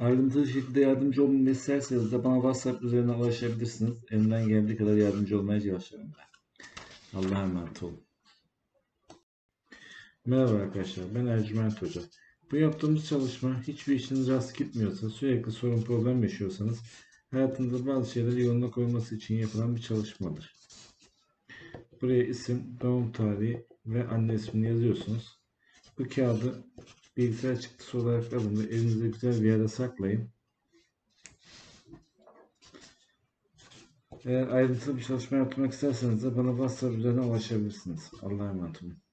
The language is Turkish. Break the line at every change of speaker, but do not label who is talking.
Ayrıntılı şekilde yardımcı olmamı isterseniz de bana WhatsApp üzerinden ulaşabilirsiniz. Elimden geldiği kadar yardımcı olmaya çalışıyorum ben. Allah'a emanet olun. Merhaba arkadaşlar, ben Ercüment Hoca. Bu yaptığımız çalışma hiçbir işiniz rast gitmiyorsa, sürekli sorun problem yaşıyorsanız, hayatınızda bazı şeyleri yoluna koyması için yapılan bir çalışmadır. Buraya isim, doğum tarihi ve anne ismini yazıyorsunuz. Bu kağıdı bilgisayar çıktısı olarak alın ve elinizde güzel bir yere saklayın. Eğer ayrıntılı bir çalışma yapmak isterseniz de bana WhatsApp üzerinden ulaşabilirsiniz. Allah'a emanet olun.